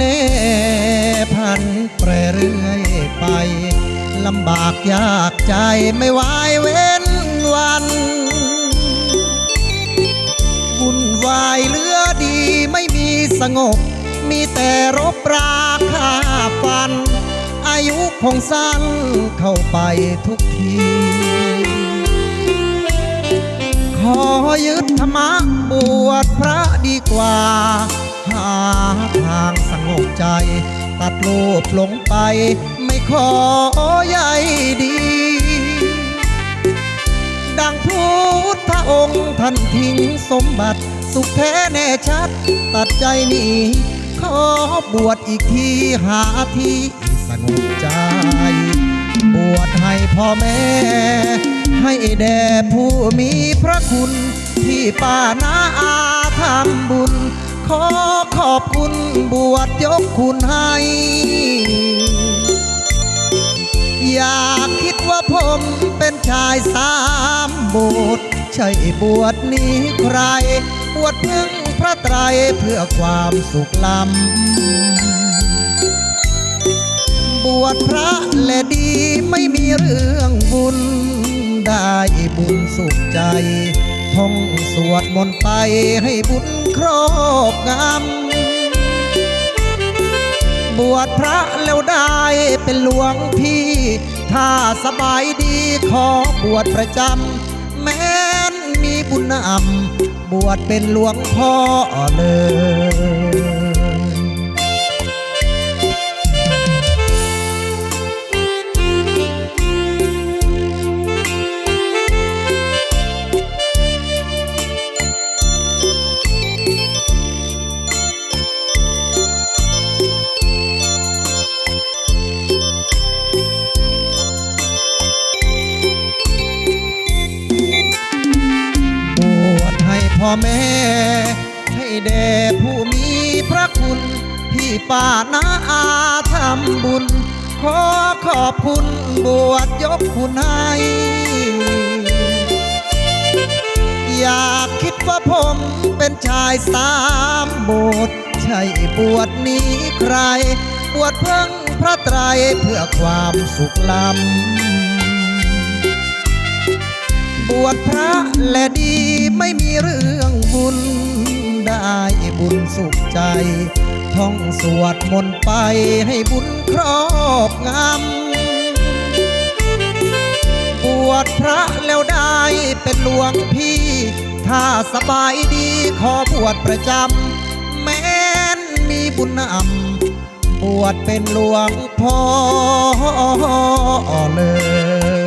เนพันแปรเรื่อยไปลำบากยากใจไม่ไหวเว้นวันวุ่นวายเลือดีไม่มีสงบ มีแต่รบราฆ่าฟัน อายุคงสั้นเข้าไปทุกที ขอยึดธรรมะบวชพระดีกว่า ใจ ตัดโลภหลงไป ไม่ขอใยดี ดังพุทธองค์ท่านทิ้งสมบัติ สุขแท้แน่ชัด ตัดใจหนี้ขอบวชอีกทีหาที่สงบใจ บวชให้พ่อแม่ ให้แด่ผู้มีพระคุณที่ป้านาอาทำบุญขอ อบคุณบวชยกคุณให้ อย่าคิดว่าผมเป็นชายสามบสถ์ใช่บวชนี้ใคร บวชพึ่งพระไตรเพื่อความสุขล้ำบวชพระและดีไม่มีเรื่องบุญ ได้บุญสุขใจท่องสวดมนต์ไปให้บุญครอบงำ บวชพระแล้วได้เป็นหลวงพี่ ถ้าสบายดีขอบวชประจำแม้นมีบุญนำบวชเป็นหลวงพ่อเลย พ่อแม่ ให้แด่ผู้มีพระคุณ พี่ป้านาอาทำบุญ ขอขอบคุณบวชยกคุณให้อยากคิดว่าผมเป็นชายสามโบสถ์ใช่บวชนี้ใคร บวชเพิ่งพระไตรเพื่อความสุขล้ำ บวชพระและดีไม่มีเรื่องบุญ ได้บุญสุขใจ ท่องสวดมนต์ไปให้บุญครอบงำบวชพระแล้วได้เป็นหลวงพี่ ถ้าสบายดีขอบวชประจำแม้นมีบุญนำบวชเป็นหลวงพ่อเลย